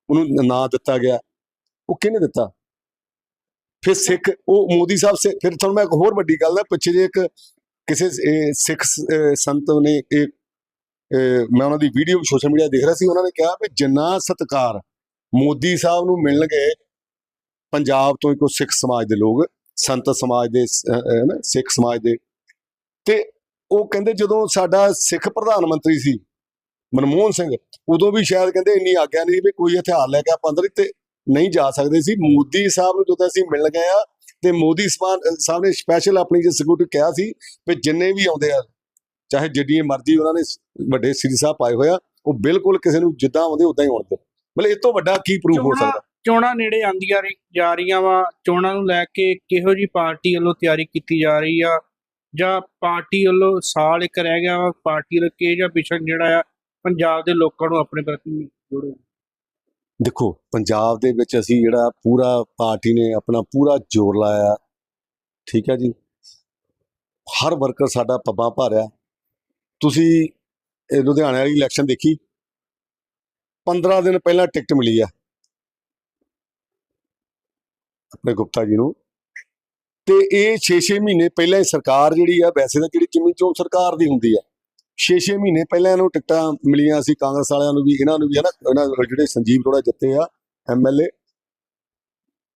ਉਹਨੂੰ ਨਾਂ ਦਿੱਤਾ ਗਿਆ। ਉਹ ਕਿਹਨੇ ਦਿੱਤਾ? ਫਿਰ ਸਿੱਖ, ਉਹ ਮੋਦੀ ਸਾਹਿਬ ਸੇ, ਫਿਰ ਤੁਹਾਨੂੰ ਮੈਂ ਇੱਕ ਹੋਰ ਵੱਡੀ ਗੱਲ ਦਾ ਪਿੱਛੇ ਜੇ ਇੱਕ ਕਿਸੇ ਸਿੱਖ ਸੰਤ ਨੇ ਇਹ ਮੈਂ ਉਹਨਾਂ ਦੀ ਵੀਡੀਓ ਸੋਸ਼ਲ ਮੀਡੀਆ ਦੇਖ ਰਿਹਾ ਸੀ, ਉਹਨਾਂ ਨੇ ਕਿਹਾ ਵੀ ਜਿੰਨਾ ਸਤਕਾਰ ਮੋਦੀ ਸਾਹਿਬ ਨੂੰ ਮਿਲਣਗੇ, ਪੰਜਾਬ ਤੋਂ ਕੋਈ ਸਿੱਖ ਸਮਾਜ ਦੇ ਲੋਕ, ਸੰਤ ਸਮਾਜ ਦੇ ਨਾ ਸਿੱਖ ਸਮਾਜ ਦੇ। ਤੇ ਉਹ ਕਹਿੰਦੇ ਜਦੋਂ ਸਾਡਾ ਸਿੱਖ ਪ੍ਰਧਾਨ ਮੰਤਰੀ ਸੀ, ਮਨਮੋਹਨ ਸਿੰਘ, ਉਦੋਂ ਵੀ ਸ਼ਾਇਦ ਕਹਿੰਦੇ ਇੰਨੀ ਆਗਿਆ ਨਹੀਂ ਵੀ ਕੋਈ ਹਥਿਆਰ ਲੈ ਕੇ ਆਪਾਂ ਅੰਦਰ ਤੇ ਨਹੀਂ ਜਾ ਸਕਦੇ ਸੀ। ਮੋਦੀ ਸਾਹਿਬ ਨੂੰ ਜਦੋਂ ਅਸੀਂ ਮਿਲ ਗਏ ਆ ਤੇ ਮੋਦੀ ਸਾਹਿਬ ਨੇ ਸਪੈਸ਼ਲ ਆਪਣੀ ਜੇ ਸਿਕਿਉਰਿਟੀ ਕਿਹਾ ਸੀ ਵੀ ਜਿੰਨੇ ਵੀ ਆਉਂਦੇ ਆ ਚਾਹੇ ਜਿੱਡੀ ਮਰਜ਼ੀ ਉਹਨਾਂ ਨੇ ਵੱਡੇ ਸ੍ਰੀ ਸਾਹਿਬ ਪਾਏ ਹੋਇਆ ਉਹ ਬਿਲਕੁਲ ਕਿਸੇ ਨੂੰ ਜਿੱਦਾਂ ਆਉਂਦੇ ਉਦਾਂ ਹੀ ਆਉਣ ਦਿਓ ਮਤਲਬ ਇਹ ਤੋਂ ਵੱਡਾ ਕੀ ਪ੍ਰੂਫ ਹੋ ਸਕਦਾ? ਚੋਣਾਂ ਨੇੜੇ ਆਂਦੀਆਂ ਰਹੀ ਜਾ ਰਹੀਆਂ ਵਾ। ਚੋਣਾਂ ਨੂੰ ਲੈ ਕੇ ਕਿਹੋ ਜੀ ਪਾਰਟੀ ਵੱਲੋਂ ਤਿਆਰੀ ਕੀਤੀ ਜਾ ਰਹੀ ਆ? ਜਾਂ ਪਾਰਟੀ ਵੱਲੋਂ ਸਾਲ ਇੱਕ ਰਹਿ ਗਿਆ ਵਾ? ਪਾਰਟੀ ਦਾ ਕਿ ਜਾਂ ਵਿਸ਼ਨ ਜਿਹੜਾ ਆ? ਪੰਜਾਬ ਦੇ ਲੋਕਾਂ ਨੂੰ ਆਪਣੇ ਪ੍ਰਤੀ ਜੋੜੋ। ਦੇਖੋ, ਪੰਜਾਬ ਦੇ ਵਿੱਚ ਅਸੀਂ ਜਿਹੜਾ ਪੂਰਾ ਪਾਰਟੀ ਨੇ ਆਪਣਾ ਪੂਰਾ ਜ਼ੋਰ ਲਾਇਆ ਠੀਕ ਹੈ ਜੀ? ਹਰ ਵਰਕਰ ਸਾਡਾ ਪੱਬਾਂ ਭਾਰਿਆ ਤੁਸੀਂ ਇਹ ਲੁਧਿਆਣੇ ਵਾਲੀ ਇਲੈਕਸ਼ਨ ਦੇਖੀ? 15 ਦਿਨ ਪਹਿਲਾਂ ਟਿਕਟ ਮਿਲੀ ਆ। ਆਪਣੇ ਗੁਪਤਾ ਜੀ ਨੂੰ। ਤੇ ਇਹ 6-6 ਮਹੀਨੇ ਪਹਿਲਾਂ ਹੀ ਸਰਕਾਰ ਜਿਹੜੀ ਆ, ਵੈਸੇ ਤਾਂ ਜਿਹੜੀ ਜਿਮਨੀ ਚੋਣ ਸਰਕਾਰ ਦੀ ਹੁੰਦੀ ਆ 6-6 ਮਹੀਨੇ ਪਹਿਲਾਂ ਇਹਨੂੰ ਟਿਕਟਾਂ ਮਿਲੀਆਂ ਸੀ, ਕਾਂਗਰਸ ਵਾਲਿਆਂ ਨੂੰ ਵੀ, ਇਹਨਾਂ ਨੂੰ ਵੀ, ਹਨਾ? ਇਹਨਾਂ ਜਿਹੜੇ ਸੰਜੀਵ ਰੋੜਾ ਜਿੱਤੇ ਆ ਐਮਐਲਏ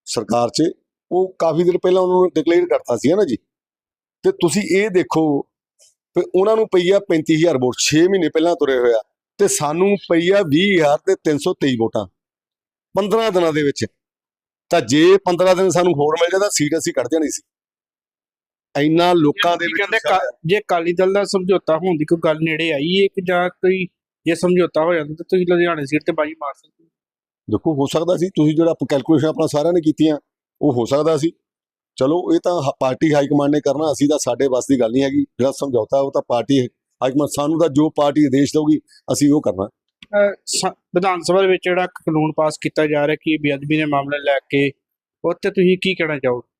ਸਰਕਾਰ 'ਚ, ਉਹ ਕਾਫੀ ਦਿਨ ਪਹਿਲਾਂ ਉਹਨਾਂ ਨੂੰ ਡਿਕਲੇਅਰ ਕਰਤਾ ਸੀ ਹੈ ਨਾ ਜੀ? ਤੇ ਤੁਸੀਂ ਇਹ ਦੇਖੋ ਕਿ ਉਹਨਾਂ ਨੂੰ ਪਈ ਆ 35000 ਵੋਟ 6 ਮਹੀਨੇ ਪਹਿਲਾਂ ਤੁਰੇ ਹੋਇਆ ਤੇ ਸਾਨੂੰ ਪਈ ਆ 20000 ਤੇ 323 ਵੋਟਾਂ 15 ਦਿਨਾਂ ਦੇ ਵਿੱਚ। ਤਾਂ ਜੇ 15 ਦਿਨ ਸਾਨੂੰ ਹੋਰ ਮਿਲ ਜਾਂਦਾ ਸੀਟ ਅਸੀਂ ਕੱਢ ਜਾਣੀ ਸੀ। ਇੰਨਾ ਲੋਕਾਂ ਦੇ ਵਿੱਚ ਕਹਿੰਦੇ ਕਾ- ਜੇ ਅਕਾਲੀ ਦਲ ਦਾ ਸਮਝੌਤਾ ਹੋਣ ਦੀ ਕੋਈ ਗੱਲ ਨੇੜੇ ਆਈ ਹੈ ਕਿ ਜਾਂ ਕੋਈ ਜੇ ਸਮਝੌਤਾ ਹੋ ਜਾਂਦਾ ਤਾਂ ਤੁਸੀਂ ਲੁਧਿਆਣੇ ਸੀਟ ਤੇ ਬਾਜੀ ਮਾਰ ਸਕਦੇ ਹੋ। ਦੇਖੋ ਹੋ ਸਕਦਾ ਸੀ ਤੁਸੀਂ ਜਿਹੜਾ ਕੈਲਕੂਲੇਸ਼ਨ ਆਪਣਾ ਸਾਰਿਆਂ ਨੇ ਕੀਤੀਆਂ ਉਹ ਹੋ ਸਕਦਾ ਸੀ। ਚਲੋ ਇਹ ਤਾਂ ਹ- ਪਾਰਟੀ ਹਾਈ ਕਮਾਂਡ ਨੇ ਕਰਨਾ ਅਸੀਂ ਤਾਂ ਸਾਡੇ ਵੱਸ ਦੀ ਗੱਲ ਨਹੀਂ ਹੈਗੀ। ਜਿਹੜਾ ਸਮਝੌਤਾ ਉਹ ਤਾਂ ਪਾਰਟੀ ਹਾਈ ਕਮਾਂਡ ਸਾਨੂੰ ਤਾਂ ਜੋ ਪਾਰਟੀ ਆਦੇਸ਼ ਦਊਗੀ ਅਸੀਂ ਉਹ ਕਰਨਾ। ਅਹ ਸ- ਵਿਧਾਨ ਸਭਾ ਦੇ ਵਿੱਚ ਜਿਹੜਾ ਕਾਨੂੰਨ ਪਾਸ ਕੀਤਾ ਜਾ ਰਿਹਾ ਕਿ ਬੇਅਦਬੀ ਦੇ ਮਾਮਲੇ ਲੈ ਕੇ ਉੱਤੇ ਤੁਸੀਂ ਕੀ ਕਹਿਣਾ ਚਾਹੋਗੇ?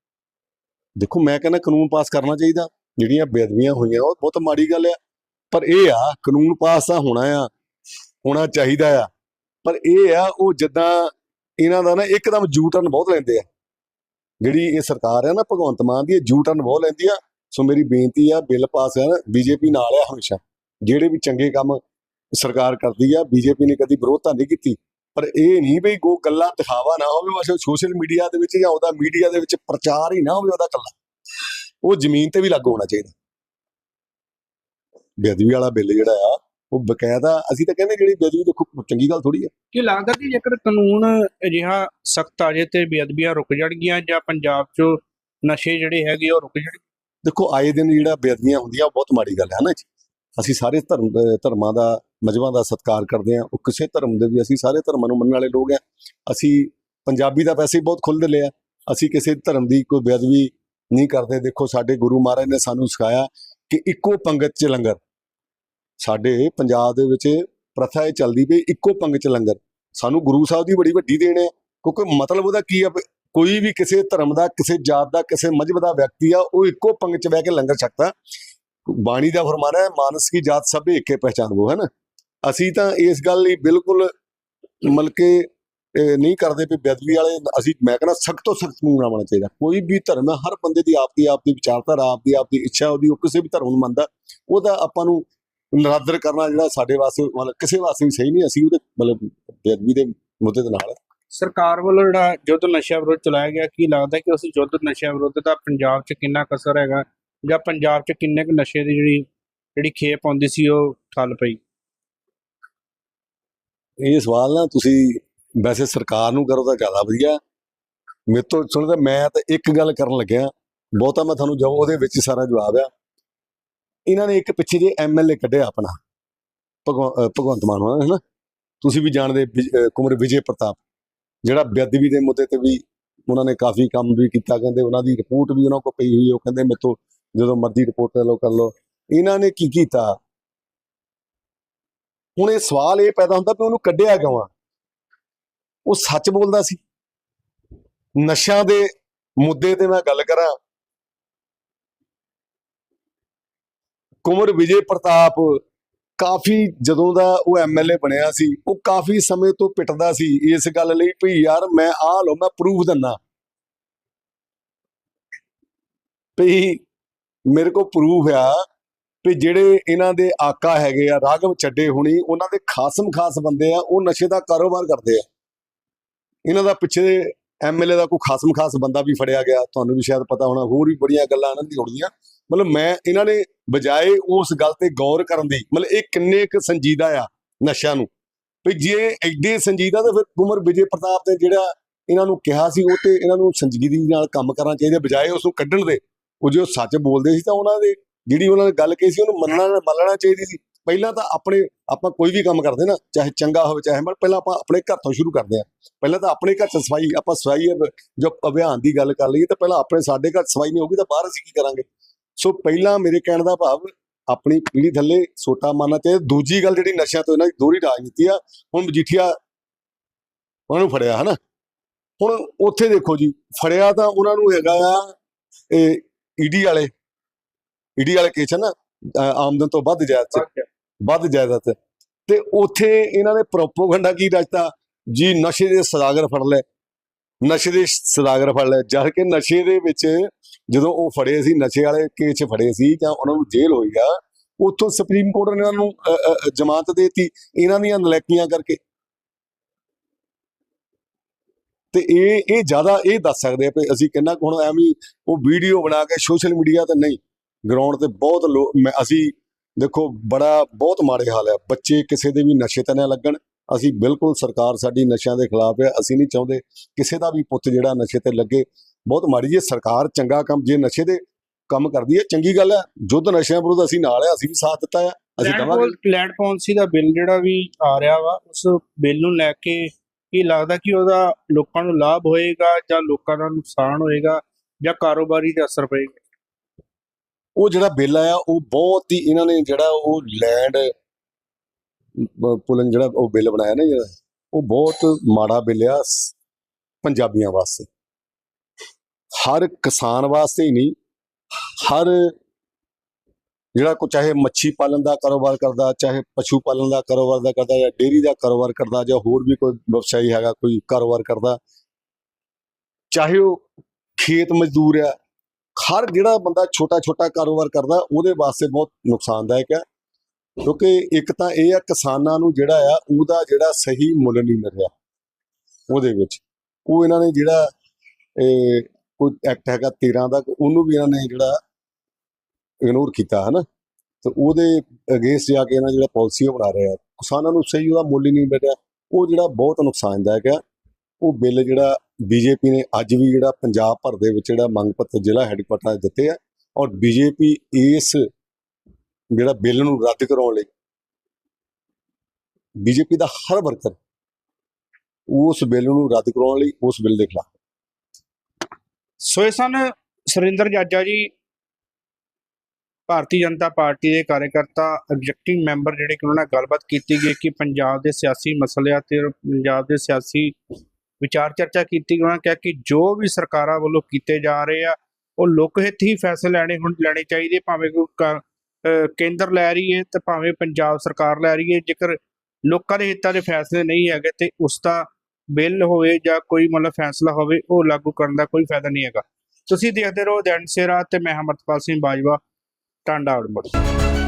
ਦੇਖੋ, ਮੈਂ ਕਹਿੰਦਾ ਕਾਨੂੰਨ ਪਾਸ ਕਰਨਾ ਚਾਹੀਦਾ। ਜਿਹੜੀਆਂ ਬੇਅਦਬੀਆਂ ਹੋਈਆਂ, ਉਹ ਬਹੁਤ ਮਾੜੀ ਗੱਲ ਆ। ਪਰ ਇਹ ਆ, ਕਾਨੂੰਨ ਪਾਸ ਤਾਂ ਹੋਣਾ ਆ, ਹੋਣਾ ਚਾਹੀਦਾ ਆ। ਪਰ ਇਹ ਆ, ਉਹ ਜਿੱਦਾਂ ਇਹਨਾਂ ਦਾ ਨਾ ਇੱਕਦਮ ਜੂ ਟਰਨ ਬਹੁਤ ਲੈਂਦੇ ਆ। ਜਿਹੜੀ ਇਹ ਸਰਕਾਰ ਆ ਨਾ, ਭਗਵੰਤ ਮਾਨ ਦੀ, ਇਹ ਜੂ ਟਰਨ ਬਹੁਤ ਲੈਂਦੀ ਆ। ਸੋ ਮੇਰੀ ਬੇਨਤੀ ਆ, ਬਿੱਲ ਪਾਸ ਹੈ ਬੀਜੇਪੀ ਨਾਲ ਆ ਹਮੇਸ਼ਾ। ਜਿਹੜੇ ਵੀ ਚੰਗੇ ਕੰਮ ਸਰਕਾਰ ਕਰਦੀ ਆ ਬੀਜੇਪੀ ਨੇ ਕਦੀ ਵਿਰੋਧਤਾ ਨਹੀਂ ਕੀਤੀ। ਪਰ ਇਹ ਨਹੀਂ ਵੀ ਕੋ ਗੱਲਾਂ ਦਿਖਾਵਾ ਨਾ ਹੋਵੇ ਬਸ ਸੋਸ਼ਲ ਮੀਡੀਆ ਦੇ ਵਿੱਚ ਜਾਂ ਉਹਦਾ ਮੀਡੀਆ ਦੇ ਵਿੱਚ ਪ੍ਰਚਾਰ ਹੀ ਨਾ ਹੋਵੇ ਉਹਦਾ ਕੱਲਾ ਉਹ ਜ਼ਮੀਨ ਤੇ ਵੀ ਲਾਗੂ ਹੋਣਾ ਚਾਹੀਦਾ। ਬੇਅਦਬੀ ਵਾਲਾ ਬਿੱਲ ਜਿਹੜਾ ਆ ਉਹ ਬਕਾਇਦਾ ਅਸੀਂ ਤਾਂ ਕਹਿੰਦੇ ਜਿਹੜੀ ਬੇਅਦਬੀ ਦੇਖੋ ਚੰਗੀ ਗੱਲ ਥੋੜੀ ਆ। ਕੀ ਲੱਗਦਾ ਕਿ ਜੇਕਰ ਕਾਨੂੰਨ ਅਜਿਹਾ ਸਖਤ ਆ ਜੇ ਤੇ ਬੇਅਦਬੀਆਂ ਰੁਕ ਜਾਣਗੀਆਂ ਜਾਂ ਪੰਜਾਬ 'ਚ ਨਸ਼ੇ ਜਿਹੜੇ ਹੈਗੇ ਉਹ ਰੁਕ ਜਾਣਗੇ? ਦੇਖੋ ਆਏ ਦਿਨ ਜਿਹੜਾ ਬੇਅਦਬੀਆਂ ਹੁੰਦੀਆਂ ਉਹ ਬਹੁਤ ਮਾੜੀ ਗੱਲ ਹੈ ਨਾ ਜੀ। ਅਸੀਂ ਸਾਰੇ ਧਰਮ ਧਰਮਾਂ ਦਾ ਮਜਬਾਂ ਦਾ ਸਤਿਕਾਰ ਕਰਦੇ ਹਾਂ। ਉਹ ਕਿਸੇ ਧਰਮ ਦੇ ਵੀ ਅਸੀਂ ਸਾਰੇ ਧਰਮਾਂ ਨੂੰ ਮੰਨਣ ਵਾਲੇ ਲੋਕ ਆ ਅਸੀਂ ਪੰਜਾਬੀ ਦਾ ਵੈਸੇ ਹੀ ਬਹੁਤ ਖੁੱਲ੍ਹ ਦਿਲੇ ਆ ਅਸੀਂ ਕਿਸੇ ਧਰਮ ਦੀ ਕੋਈ ਬੇਅਦਬੀ ਨਹੀਂ ਕਰਦੇ। ਦੇਖੋ, ਸਾਡੇ ਗੁਰੂ ਮਹਾਰਾਜ ਨੇ ਸਾਨੂੰ ਸਿਖਾਇਆ ਕਿ ਇੱਕੋ ਪੰਗਤ 'ਚ ਲੰਗਰ। ਸਾਡੇ ਪੰਜਾਬ ਦੇ ਵਿੱਚ ਪ੍ਰਥਾ ਇਹ ਚੱਲਦੀ ਪਈ, ਇੱਕੋ ਪੰਗਤ 'ਚ ਲੰਗਰ। ਸਾਨੂੰ ਗੁਰੂ ਸਾਹਿਬ ਦੀ ਬੜੀ ਵੱਡੀ ਦੇਣ ਹੈ। ਕਿਉਂਕਿ ਮਤਲਬ ਉਹਦਾ ਕੀ ਆ ਵੀ ਕੋਈ ਵੀ ਕਿਸੇ ਧਰਮ ਦਾ, ਕਿਸੇ ਜਾਤ ਦਾ, ਕਿਸੇ ਮਜ੍ਹਬ ਦਾ ਵਿਅਕਤੀ ਆ, ਉਹ ਇੱਕੋ ਪੰਗਤ 'ਚ ਬਹਿ ਕੇ ਲੰਗਰ ਛਕਦਾ। ਬਾਣੀ ਦਾ ਫਰਮਾਨਾ ਹੈ, ਮਾਨਸ ਕੀ ਜਾਤ ਸਭ ਏਕੇ ਪਹਿਚਾਨਬੋ ਹੈ ਨਾ? ਅਸੀਂ ਤਾਂ ਇਸ ਗੱਲ ਲਈ ਬਿਲਕੁਲ ਮਤਲਬ ਕਿ ਨਹੀਂ ਕਰਦੇ ਵੀ ਬੇਅਦਬੀ ਵਾਲੇ। ਅਸੀਂ, ਮੈਂ ਕਹਿੰਦਾ ਸਖਤ ਤੋਂ ਸਖਤ ਕਾਨੂੰਨ ਆਉਣਾ ਚਾਹੀਦਾ ਕੋਈ ਵੀ ਧਰਮ ਹੈ, ਹਰ ਬੰਦੇ ਦੀ ਆਪਦੀ ਆਪਦੀ ਵਿਚਾਰਧਾਰਾ, ਆਪਦੀ ਆਪਦੀ ਇੱਛਾ, ਉਹਦੀ ਉਹ ਕਿਸੇ ਵੀ ਧਰਮ ਨੂੰ ਮੰਨਦਾ, ਉਹਦਾ ਆਪਾਂ ਨੂੰ ਨਰਾਦਰ ਕਰਨਾ ਜਿਹੜਾ ਸਾਡੇ ਵਾਸਤੇ ਮਤਲਬ ਕਿਸੇ ਵਾਸਤੇ ਵੀ ਸਹੀ ਨਹੀਂ, ਅਸੀਂ ਉਹਦੇ ਮਤਲਬ ਬੇਅਦਬੀ ਦੇ ਮੁੱਦੇ ਦੇ ਨਾਲ ਸਰਕਾਰ ਵੱਲੋਂ ਜਿਹੜਾ ਯੁੱਧ ਨਸ਼ਾ ਵਿਰੁੱਧ ਚਲਾਇਆ ਗਿਆ, ਕੀ ਲੱਗਦਾ ਕਿ ਉਸ ਯੁੱਧ ਨਸ਼ਾ ਵਿਰੁੱਧ ਦਾ ਪੰਜਾਬ 'ਚ ਕਿੰਨਾ ਕਸਰ ਹੈਗਾ? ਜਾਂ ਪੰਜਾਬ 'ਚ ਕਿੰਨੇ ਕੁ ਨਸ਼ੇ ਦੀ ਜਿਹੜੀ ਜਿਹੜੀ ਖੇਪ ਆਉਂਦੀ ਸੀ, ਉਹ ਠੱਲ ਪਈ? ਇਹ ਸਵਾਲ ਨਾ ਤੁਸੀਂ ਵੈਸੇ ਸਰਕਾਰ ਨੂੰ ਕਰੋ ਤਾਂ ਜ਼ਿਆਦਾ ਵਧੀਆ। ਮੇਰੇ ਤੋਂ ਸੁਣਦਾ ਮੈਂ ਤਾਂ ਇੱਕ ਗੱਲ ਕਰਨ ਲੱਗਿਆ। ਬਹੁਤਾ ਮੈਂ ਤੁਹਾਨੂੰ ਜਵਾਬ ਉਹਦੇ ਵਿੱਚ ਸਾਰਾ ਜਵਾਬ ਆ। ਇਹਨਾਂ ਨੇ ਇੱਕ ਪਿੱਛੇ ਜੇ ਐਮਐਲਏ ਕੱਢਿਆ ਆਪਣਾ। ਭਗਵ- ਭਗਵੰਤ ਮਾਨ ਹੋਣਾ ਹੈ ਨਾ ਤੁਸੀਂ ਵੀ ਜਾਣਦੇ ਵਿਜ- ਅਹ ਵਿਜੇ ਪ੍ਰਤਾਪ। ਜਿਹੜਾ ਬੇਅਦਬੀ ਦੇ ਮੁੱਦੇ ਤੇ ਵੀ ਉਹਨਾਂ ਨੇ ਕਾਫੀ ਕੰਮ ਵੀ ਕੀਤਾ। ਕਹਿੰਦੇ ਉਹਨਾਂ ਦੀ ਰਿਪੋਰਟ ਵੀ ਉਹਨਾਂ ਕੋਲ ਪਈ ਹੋਈ ਉਹ ਕਹਿੰਦੇ ਮੇਰੇ ਤੋਂ ਜਦੋਂ ਮਰਜ਼ੀ ਰਿਪੋਰਟ ਕਰ ਲਓ ਕਰ ਲਓ। ਇਹਨਾਂ ਨੇ ਕੀ ਕੀਤਾ? ਹੁਣ ਇਹ ਸਵਾਲ ਇਹ ਪੈਦਾ ਹੁੰਦਾ ਕਿ ਉਹਨੂੰ ਕੱਢਿਆ ਕਿਉਂ ਆ? ਉਹ ਸੱਚ ਬੋਲਦਾ ਸੀ। ਨਸ਼ਿਆਂ ਦੇ ਮੁੱਦੇ ਤੇ ਮੈਂ ਗੱਲ ਕਰਾਂ। ਕੁਮਰ ਵਿਜੇ ਪ੍ਰਤਾਪ ਕਾਫੀ ਜਦੋਂ ਦਾ ਉਹ ਐਮਐਲਏ ਬਣਿਆ ਸੀ, ਉਹ ਕਾਫੀ ਸਮੇਂ ਤੋਂ ਪਿੱਟਦਾ ਸੀ ਇਸ ਗੱਲ ਲਈ ਵੀ ਯਾਰ ਮੈਂ ਆਹ ਲਓ, ਮੈਂ ਪ੍ਰੂਫ ਦਿੰਨਾ ਵੀ ਮੇਰੇ ਕੋਲ ਪ੍ਰੂਫ ਆ ਵੀ ਜਿਹੜੇ ਇਹਨਾਂ ਦੇ ਆਕਾ ਹੈਗੇ ਆ, ਰਾਘਵ ਚੱਡੇ ਹੁਣੀ, ਉਹਨਾਂ ਦੇ ਖਾਸਮ ਖਾਸ ਬੰਦੇ ਆ, ਉਹ ਨਸ਼ੇ ਦਾ ਕਾਰੋਬਾਰ ਕਰਦੇ ਆ। ਇਹਨਾਂ ਦਾ ਪਿੱਛੇ ਐਮਐਲਏ ਦਾ ਕੋਈ ਖਾਸਮ ਖਾਸ ਬੰਦਾ ਵੀ ਫੜਿਆ ਗਿਆ, ਤੁਹਾਨੂੰ ਵੀ ਸ਼ਾਇਦ ਪਤਾ ਹੋਣਾ, ਹੋਰ ਵੀ ਬੜੀਆਂ ਗੱਲਾਂ ਇਹਨਾਂ ਦੀ ਹੋਣਗੀਆਂ। ਮਤਲਬ ਮੈਂ ਇਹਨਾਂ ਨੇ ਬਜਾਏ ਉਸ ਗੱਲ ਤੇ ਗੌਰ ਕਰਨ ਦੀ, ਮਤਲਬ ਇਹ ਕਿੰਨੇ ਕੁ ਸੰਜੀਦਾ ਆ ਨਸ਼ਿਆਂ ਨੂੰ। ਵੀ ਜੇ ਐਡੇ ਸੰਜੀਦਾ ਤਾਂ ਫਿਰ ਕੁਮਰ ਵਿਜੇ ਪ੍ਰਤਾਪ ਨੇ ਜਿਹੜਾ ਇਹਨਾਂ ਨੂੰ ਕਿਹਾ ਸੀ, ਉਹ ਤੇ ਇਹਨਾਂ ਨੂੰ ਸੰਜੀਦਗੀ ਨਾਲ ਕੰਮ ਕਰਨਾ ਚਾਹੀਦਾ, ਬਜਾਏ ਉਸ ਨੂੰ ਕੱਢਣ ਦੇ। ਉਹ ਜੇ ਉਹ ਸੱਚ ਬੋਲਦੇ ਸੀ ਤਾਂ ਉਹਨਾਂ ਦੇ ਜਿਹੜੀ ਉਹਨਾਂ ਨੇ ਗੱਲ ਕਹੀ ਸੀ, ਉਹਨੂੰ ਮੰਨਣਾ ਮੰਨਣਾ ਚਾਹੀਦੀ ਸੀ। ਪਹਿਲਾਂ ਤਾਂ ਆਪਣੇ, ਆਪਾਂ ਕੋਈ ਵੀ ਕੰਮ ਕਰਦੇ ਨਾ, ਚਾਹੇ ਚੰਗਾ ਹੋਵੇ, ਚਾਹੇ ਮਾੜਾ, ਪਹਿਲਾਂ ਆਪਾਂ ਆਪਣੇ ਘਰ ਤੋਂ ਸ਼ੁਰੂ ਕਰਦੇ ਆ ਪਹਿਲਾਂ ਤਾਂ ਆਪਣੇ ਘਰ ਚ ਸਫ਼ਾਈ, ਆਪਾਂ ਸਫ਼ਾਈ ਜੋ ਅਭਿਆਨ ਦੀ ਗੱਲ ਕਰ ਲਈਏ, ਤਾਂ ਪਹਿਲਾਂ ਆਪਣੇ ਸਾਡੇ ਘਰ ਸਫ਼ਾਈ ਨਹੀਂ ਹੋਊਗੀ, ਤਾਂ ਬਾਹਰ ਅਸੀਂ ਕੀ ਕਰਾਂਗੇ? ਸੋ ਪਹਿਲਾਂ ਮੇਰੇ ਕਹਿਣ ਦਾ ਭਾਵ, ਆਪਣੀ ਪੀੜੀ ਥੱਲੇ ਸੋਟਾ ਮਾਰਨਾ ਚਾਹੀਦਾ। ਦੂਜੀ ਗੱਲ ਜਿਹੜੀ ਨਸ਼ਿਆਂ ਤੋਂ ਇਹਨਾਂ ਦੀ ਦੋਹਰੀ ਰਾਜਨੀਤੀ ਆ, ਹੁਣ ਮਜੀਠੀਆ ਉਹਨਾਂ ਨੂੰ ਫੜਿਆ, ਹਨਾ? ਹੁਣ ਉੱਥੇ ਦੇਖੋ ਜੀ, ਫੜਿਆ ਤਾਂ ਉਹਨਾਂ ਨੂੰ ਹੈਗਾ ਆ, ਇਹ ਈਡੀ ਵਾਲੇ। ਈਡੀ ਵਾਲੇ ਕੇਸ ਹੈ ਨਾ ਆਮਦਨ ਤੋਂ ਵੱਧ ਜਾਇਦਾਦ ਚ ਵੱਧ ਜਾਇਦਾਦ। ਤੇ ਉੱਥੇ ਇਹਨਾਂ ਨੇ ਪ੍ਰੋਪੋਗੰਡਾ ਕੀ ਰਚਤਾ? ਜੀ ਨਸ਼ੇ ਦੇ ਸਦਾਗਰ ਫੜ ਲੈ ਨਸ਼ੇ ਦੇ ਸਦਾਗਰ ਫੜ ਲੈ ਜਦ ਕਿ ਨਸ਼ੇ ਦੇ ਵਿੱਚ ਜਦੋਂ ਉਹ ਫੜੇ ਸੀ ਨਸ਼ੇ ਵਾਲੇ ਕੇਸ 'ਚ ਫੜੇ ਸੀ ਜਾਂ ਉਹਨਾਂ ਨੂੰ ਜੇਲ੍ਹ ਹੋਈ ਆ ਉੱਥੋਂ ਸੁਪਰੀਮ ਕੋਰਟ ਨੇ ਇਹਨਾਂ ਨੂੰ ਜ਼ਮਾਨਤ ਦੇਤੀ ਇਹਨਾਂ ਦੀਆਂ ਨਲੈਕੀਆਂ ਕਰਕੇ। ਤੇ ਇਹ ਇਹ ਜ਼ਿਆਦਾ ਇਹ ਦੱਸ ਸਕਦੇ ਆ ਵੀ ਅਸੀਂ ਕਿੰਨਾ ਕੁ ਹੁਣ ਐਵੇਂ ਉਹ ਵੀਡੀਓ ਬਣਾ ਕੇ ਸੋਸ਼ਲ ਮੀਡੀਆ ਤੇ ਨਹੀਂ। ਗਰਾਊਂਡ ਤੇ ਬਹੁਤ ਲੋਕ ਮੈਂ- ਅਸੀਂ ਦੇਖੋ ਬੜਾ ਬਹੁਤ ਮਾੜੇ ਹਾਲ ਹੈ। ਬੱਚੇ ਕਿਸੇ ਦੇ ਵੀ ਨਸ਼ੇ ਤੇ ਨਾ ਲੱਗਣ। ਅਸੀਂ ਬਿਲਕੁਲ ਸਰਕਾਰ ਸਾਡੀ ਨਸ਼ਿਆਂ ਦੇ ਖਿਲਾਫ ਹੈ। ਅਸੀਂ ਨਹੀਂ ਚਾਹੁੰਦੇ ਕਿਸੇ ਦਾ ਵੀ ਪੁੱਤ ਜਿਹੜਾ ਨਸ਼ੇ ਤੇ ਲੱਗੇ। ਬਹੁਤ ਮਾੜੀ ਜੀ ਸਰਕਾਰ ਚੰਗਾ ਕੰਮ ਜੇ ਨਸ਼ੇ ਦੇ ਕੰਮ ਕਰਦੀ ਹੈ ਚੰਗੀ ਗੱਲ ਹੈ। ਜੁੱਧ ਨਸ਼ਿਆਂ ਵਿਰੁੱਧ ਅਸੀਂ ਨਾਲ ਹੈ। ਅਸੀਂ ਵੀ ਸਾਥ ਦਿੱਤਾ ਹੈ। ਅਸੀਂ ਪੋਲ- ਲੈਂਡ ਪਾਲਿਸੀ ਦਾ ਬਿੱਲ ਜਿਹੜਾ ਵੀ ਆ ਰਿਹਾ ਵਾ ਉਸ ਬਿੱਲ ਨੂੰ ਲੈ ਕੇ ਕੀ ਲੱਗਦਾ ਕਿ ਉਹਦਾ ਲੋਕਾਂ ਨੂੰ ਲਾਭ ਹੋਏਗਾ ਜਾਂ ਲੋਕਾਂ ਦਾ ਨੁਕਸਾਨ ਹੋਏਗਾ ਜਾਂ ਕਾਰੋਬਾਰੀ ਤੇ ਅਸਰ ਪਏਗਾ? ਉਹ ਜਿਹੜਾ ਬਿੱਲ ਆਇਆ, ਉਹ ਬਹੁਤ ਹੀ ਇਹਨਾਂ ਨੇ ਜਿਹੜਾ ਉਹ ਲੈਂਡ ਪੁਲਨ ਜਿਹੜਾ ਉਹ ਬਿੱਲ ਬਣਾਇਆ ਨਾ ਜਿਹੜਾ, ਉਹ ਬਹੁਤ ਮਾੜਾ ਬਿੱਲ ਆ ਪੰਜਾਬੀਆਂ ਵਾਸਤੇ। ਹਰ ਕਿਸਾਨ ਵਾਸਤੇ ਹੀ ਨਹੀਂ, ਹਰ ਜਿਹੜਾ ਕੋ ਚਾਹੇ ਮੱਛੀ ਪਾਲਣ ਦਾ ਕਾਰੋਬਾਰ ਕਰਦਾ, ਚਾਹੇ ਪਸ਼ੂ ਪਾਲਣ ਦਾ ਕਾਰੋਬਾਰ ਦਾ ਕਰਦਾ, ਜਾਂ ਡੇਅਰੀ ਦਾ ਕਾਰੋਬਾਰ ਕਰਦਾ, ਜਾਂ ਹੋਰ ਵੀ ਕੋਈ ਵਿਵਸਾਈ ਹੈਗਾ, ਕੋਈ ਕਾਰੋਬਾਰ ਕਰਦਾ, ਚਾਹੇ ਉਹ ਖੇਤ ਮਜ਼ਦੂਰ ਆ ਹਰ ਜਿਹੜਾ ਬੰਦਾ ਛੋਟਾ ਛੋਟਾ ਕਾਰੋਬਾਰ ਕਰਦਾ, ਉਹਦੇ ਵਾਸਤੇ ਬਹੁਤ ਨੁਕਸਾਨਦਾਇਕ ਹੈ। ਕਿਉਂਕਿ ਇੱਕ ਤਾਂ ਇਹ ਆ, ਕਿਸਾਨਾਂ ਨੂੰ ਜਿਹੜਾ ਆ, ਉਹਦਾ ਜਿਹੜਾ ਸਹੀ ਮੁੱਲ ਨਹੀਂ ਮਿਲ ਰਿਹਾ ਉਹਦੇ ਵਿੱਚ। ਉਹ ਇਹਨਾਂ ਨੇ ਜਿਹੜਾ, ਇਹ ਕੋਈ ਐਕਟ ਹੈਗਾ 13 ਦਾ, ਉਹਨੂੰ ਵੀ ਇਹਨਾਂ ਨੇ ਜਿਹੜਾ ਇਗਨੋਰ ਕੀਤਾ, ਹਨਾ? ਤੇ ਉਹਦੇ ਅਗੇਂਸਟ ਜਾ ਕੇ ਇਹਨਾਂ ਜਿਹੜਾ ਪਾਲਿਸੀ ਬਣਾ ਰਿਹਾ ਕਿਸਾਨਾਂ ਨੂੰ ਸਹੀ ਉਹਦਾ ਮੁੱਲ ਹੀ ਨਹੀਂ ਮਿਲ ਰਿਹਾ। ਉਹ ਜਿਹੜਾ ਬਹੁਤ ਨੁਕਸਾਨਦਾਇਕ ਆ, ਉਹ ਬਿੱਲ ਜਿਹੜਾ ਬੀਜੇਪੀ ਨੇ ਅੱਜ ਵੀ ਜਿਹੜਾ ਪੰਜਾਬ ਭਰ ਦੇ ਵਿੱਚ ਜਿਹੜਾ ਮੰਗ ਪੱਤਰ ਜ਼ਿਲ੍ਹਾ ਹੈੱਡਕੁਆਟਰ ਦਿੱਤੇ ਆ ਔਰ ਬੀਜੇਪੀ ਇਸ ਜਿਹੜਾ ਬਿੱਲ ਨੂੰ ਰੱਦ ਕਰਾਉਣ ਲਈ ਬੀਜੇਪੀ ਦਾ ਹਰ ਵਰਕਰ ਉਸ ਬਿੱਲ ਨੂੰ ਰੱਦ ਕਰਾਉਣ ਲਈ ਉਸ ਬਿੱਲ ਦੇ ਖਿਲਾਫ। ਸੋ ਇਹ ਸੁਰਿੰਦਰ ਜਾਜਾ ਜੀ, ਭਾਰਤੀ ਜਨਤਾ ਪਾਰਟੀ ਦੇ ਕਾਰਜਕਰਤਾ ਐਗਜ਼ੈਕਟਿਵ ਮੈਂਬਰ ਜਿਹੜੇ ਕਿ ਉਹਨਾਂ ਨਾਲ ਗੱਲਬਾਤ ਕੀਤੀ ਗਈ ਕਿ ਪੰਜਾਬ ਦੇ ਸਿਆਸੀ ਮਸਲਿਆਂ ਤੇ ਪੰਜਾਬ ਦੇ ਸਿਆਸੀ ਵਿਚਾਰ ਚਰਚਾ ਕੀਤੀ, ਉਹਨਾਂ ਕਿਹਾ ਕਿ ਜੋ ਵੀ ਸਰਕਾਰਾਂ ਵੱਲੋਂ ਕੀਤੇ ਜਾ ਰਹੇ ਆ, ਉਹ ਲੋਕ ਹਿੱਤ ਹੀ ਫੈਸਲੇ ਲੈਣੇ ਹੁਣ ਲੈਣੇ ਚਾਹੀਦੇ, ਭਾਵੇਂ ਕੋਈ ਕੇਂਦਰ ਲੈ ਰਹੀ ਹੈ ਤੇ ਭਾਵੇਂ ਪੰਜਾਬ ਸਰਕਾਰ ਲੈ ਰਹੀ ਹੈ, ਜੇਕਰ ਲੋਕਾਂ ਦੇ ਹਿੱਤਾਂ ਦੇ ਫੈਸਲੇ ਨਹੀਂ ਹੈਗੇ ਤੇ ਉਸ ਦਾ ਬਿੱਲ ਹੋਵੇ ਜਾਂ ਕੋਈ ਮਤਲਬ ਫੈਸਲਾ ਹੋਵੇ, ਉਹ ਲਾਗੂ ਕਰਨ ਦਾ ਕੋਈ ਫਾਇਦਾ ਨਹੀਂ ਹੈਗਾ। ਤੁਸੀਂ ਦੇਖਦੇ ਰਹੋ ਦੈਨਿਕ ਸਵੇਰਾ ਤੇ ਮੈਂ ਅਮਰਤਪਾਲ ਸਿੰਘ ਬਾਜਵਾ, ਟਾਂਡਾ ਆਊਟਪੁੱਟ